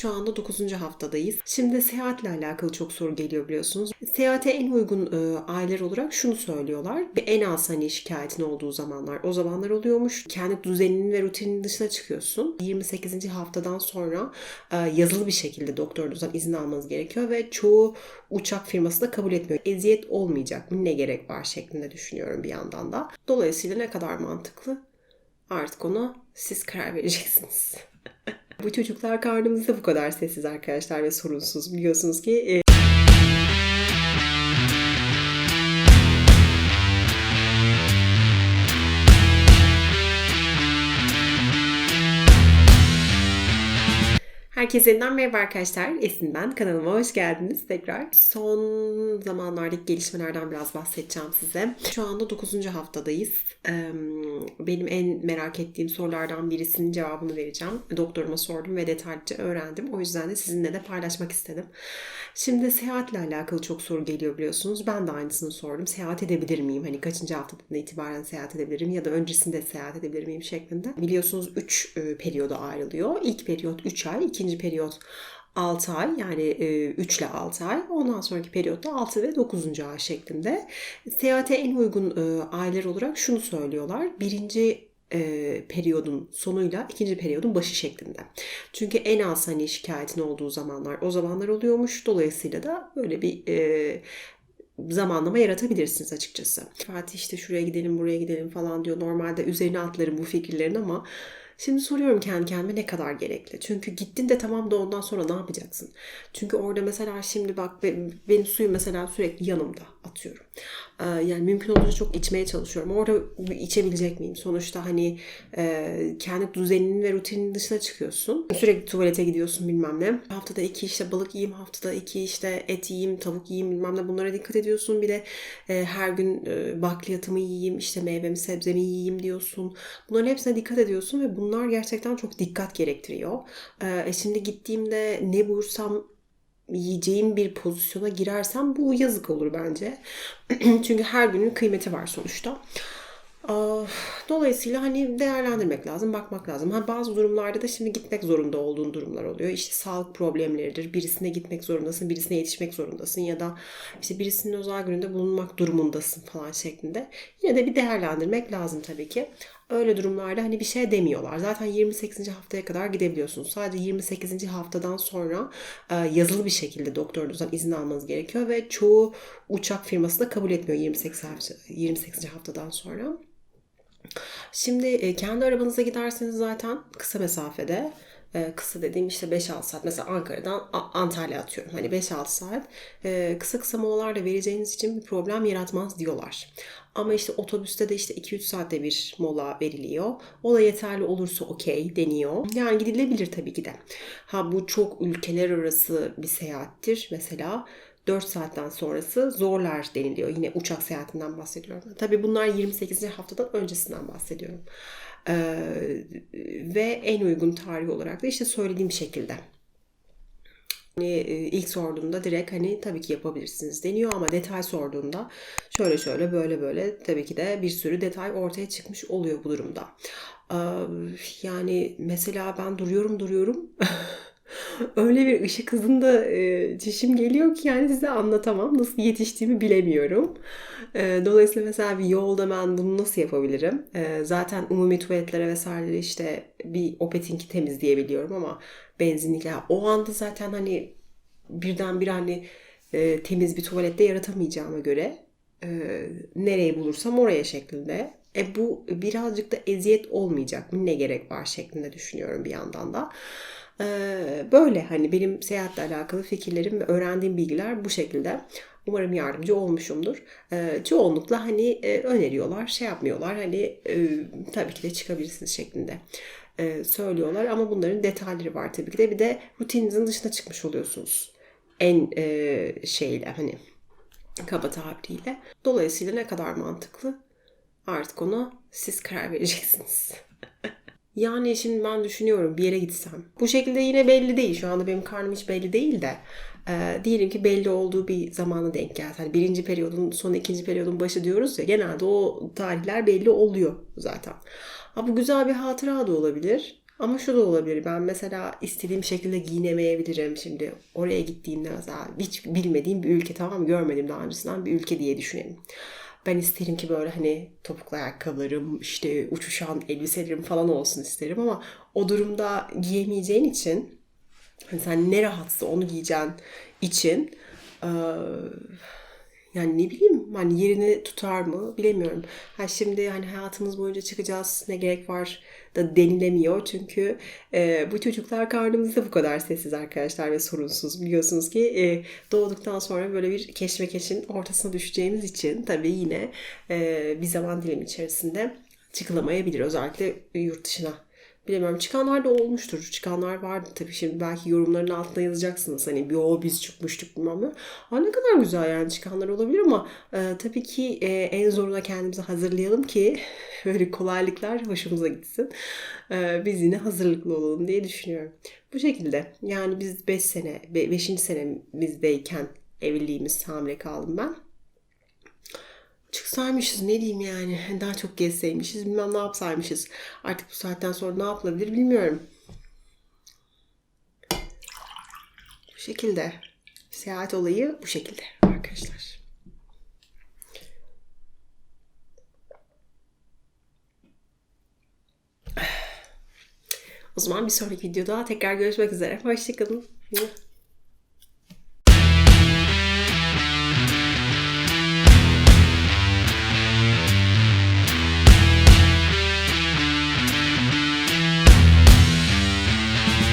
Şu anda 9. haftadayız. Şimdi seyahatle alakalı çok soru geliyor biliyorsunuz. Seyahate en uygun e, aylar olarak şunu söylüyorlar. En az hani şikayetin olduğu zamanlar o zamanlar oluyormuş. Kendi düzeninin ve rutininin dışına çıkıyorsun. 28. haftadan sonra e, yazılı bir şekilde doktorunuzdan izin almanız gerekiyor ve çoğu uçak firması da kabul etmiyor. Eziyet olmayacak mı ne gerek var şeklinde düşünüyorum bir yandan da. Dolayısıyla ne kadar mantıklı artık ona siz karar vereceksiniz. Bu çocuklar karnımızda bu kadar sessiz arkadaşlar ve sorunsuz. Biliyorsunuz ki Herkese yeniden merhaba arkadaşlar. Esin ben. Kanalıma hoş geldiniz tekrar. Son zamanlardaki gelişmelerden biraz bahsedeceğim size. Şu anda 9. haftadayız. Benim en merak ettiğim sorulardan birisinin cevabını vereceğim. Doktoruma sordum ve detaylıca öğrendim. O yüzden de sizinle de paylaşmak istedim. Şimdi seyahatle alakalı çok soru geliyor biliyorsunuz. Ben de aynısını sordum. Seyahat edebilir miyim? Hani kaçıncı haftadan itibaren seyahat edebilirim ya da öncesinde seyahat edebilir miyim şeklinde. Biliyorsunuz 3 e, periyoda ayrılıyor. İlk periyot 3 ay, ikinci periyot 6 ay yani 3 ile 6 ay. Ondan sonraki periyotta 6 ve 9. ay şeklinde. Seyahate en uygun e, aylar olarak şunu söylüyorlar. Birinci e, periyodun sonuyla ikinci periyodun başı şeklinde. Çünkü en az hani şikayetin olduğu zamanlar o zamanlar oluyormuş. Dolayısıyla da böyle bir e, zamanlama yaratabilirsiniz açıkçası. Fatih işte şuraya gidelim buraya gidelim falan diyor. Normalde üzerine atlarım bu fikirlerin ama Şimdi soruyorum kendi kendime ne kadar gerekli. Çünkü gittin de tamam da ondan sonra ne yapacaksın? Çünkü orada mesela şimdi bak benim suyum mesela sürekli yanımda atıyorum. Ee, yani mümkün olduğunca çok içmeye çalışıyorum. Orada içebilecek miyim? Sonuçta hani e, kendi düzeninin ve rutinin dışına çıkıyorsun. Sürekli tuvalete gidiyorsun bilmem ne. Haftada iki işte balık yiyeyim, haftada iki işte et yiyeyim, tavuk yiyeyim bilmem ne bunlara dikkat ediyorsun. Bir de e, her gün e, bakliyatımı yiyeyim, işte meyvemi sebzemi yiyeyim diyorsun. Bunların hepsine dikkat ediyorsun ve bunlar gerçekten çok dikkat gerektiriyor. E, şimdi gittiğimde ne bulursam yiyeceğim bir pozisyona girersem bu yazık olur bence. Çünkü her günün kıymeti var sonuçta. Dolayısıyla hani değerlendirmek lazım, bakmak lazım. Ha, bazı durumlarda da şimdi gitmek zorunda olduğun durumlar oluyor. İşte sağlık problemleridir. Birisine gitmek zorundasın, birisine yetişmek zorundasın ya da işte birisinin özel gününde bulunmak durumundasın falan şeklinde. Yine de bir değerlendirmek lazım tabii ki. Öyle durumlarda hani bir şey demiyorlar. Zaten 28. haftaya kadar gidebiliyorsunuz. Sadece 28. haftadan sonra e, yazılı bir şekilde doktorunuzdan izin almanız gerekiyor ve çoğu uçak firması da kabul etmiyor 28. 28. haftadan sonra. Şimdi e, kendi arabanıza giderseniz zaten kısa mesafede e, kısa dediğim işte 5-6 saat mesela Ankara'dan Antalya atıyorum hani 5-6 saat e, kısa kısa molalarla vereceğiniz için bir problem yaratmaz diyorlar. Ama işte otobüste de işte 2-3 saatte bir mola veriliyor. O da yeterli olursa okey deniyor. Yani gidilebilir tabii ki de. Ha bu çok ülkeler arası bir seyahattir mesela. 4 saatten sonrası zorlar deniliyor. Yine uçak seyahatinden bahsediyorum. Tabii bunlar 28. haftadan öncesinden bahsediyorum. Ee, ve en uygun tarih olarak da işte söylediğim şekilde. Hani e, ilk sorduğunda direkt hani tabii ki yapabilirsiniz deniyor ama detay sorduğunda şöyle şöyle böyle böyle tabii ki de bir sürü detay ortaya çıkmış oluyor bu durumda. Ee, yani mesela ben duruyorum duruyorum öyle bir ışık hızında e, çişim geliyor ki yani size anlatamam. Nasıl yetiştiğimi bilemiyorum. E, dolayısıyla mesela bir yolda ben bunu nasıl yapabilirim? E, zaten umumi tuvaletlere vesaire işte bir opetinki temizleyebiliyorum ama benzinlikler o anda zaten hani birden bir hani temiz bir tuvalette yaratamayacağıma göre e, nereyi bulursam oraya şeklinde. E bu birazcık da eziyet olmayacak mı? Ne gerek var şeklinde düşünüyorum bir yandan da. Ee, böyle hani benim seyahatle alakalı fikirlerim ve öğrendiğim bilgiler bu şekilde. Umarım yardımcı olmuşumdur. Ee, çoğunlukla hani e, öneriyorlar, şey yapmıyorlar. Hani e, tabii ki de çıkabilirsiniz şeklinde e, söylüyorlar. Ama bunların detayları var tabii ki de. Bir de rutininizin dışına çıkmış oluyorsunuz. En şeyle hani kaba tabiriyle. Dolayısıyla ne kadar mantıklı artık ona siz karar vereceksiniz. Yani şimdi ben düşünüyorum bir yere gitsem. Bu şekilde yine belli değil. Şu anda benim karnım hiç belli değil de. E, diyelim ki belli olduğu bir zamana denk geldi. Hani birinci periyodun sonu ikinci periyodun başı diyoruz ya. Genelde o tarihler belli oluyor zaten. Ha, bu güzel bir hatıra da olabilir. Ama şu da olabilir. Ben mesela istediğim şekilde giyinemeyebilirim. Şimdi oraya gittiğimde mesela hiç bilmediğim bir ülke tamam? Görmedim daha öncesinden bir ülke diye düşünelim. Ben isterim ki böyle hani topuklu ayakkabılarım, işte uçuşan elbiselerim falan olsun isterim ama o durumda giyemeyeceğin için hani sen ne rahatsa onu giyeceğin için eee, yani ne bileyim hani yerini tutar mı bilemiyorum. Ha şimdi hani hayatımız boyunca çıkacağız ne gerek var da denilemiyor. Çünkü e, bu çocuklar karnımızda bu kadar sessiz arkadaşlar ve sorunsuz. Biliyorsunuz ki e, doğduktan sonra böyle bir keşmekeşin ortasına düşeceğimiz için tabii yine e, bir zaman dilimi içerisinde çıkılamayabilir. Özellikle yurt dışına Bilemiyorum. Çıkanlar da olmuştur. Çıkanlar vardı tabii. Şimdi belki yorumların altına yazacaksınız. Hani bir o biz çıkmıştık bilmem ne. Aa, ne kadar güzel yani çıkanlar olabilir ama e, tabii ki e, en zoruna kendimizi hazırlayalım ki böyle kolaylıklar hoşumuza gitsin. E, biz yine hazırlıklı olalım diye düşünüyorum. Bu şekilde. Yani biz 5 sene, 5. senemizdeyken evliliğimiz hamile kaldım ben çıksaymışız ne diyeyim yani? Daha çok gezseymişiz bilmem ne yapsaymışız. Artık bu saatten sonra ne yapılabilir bilmiyorum. Bu şekilde. Seyahat olayı bu şekilde arkadaşlar. O zaman bir sonraki videoda tekrar görüşmek üzere. Hoşçakalın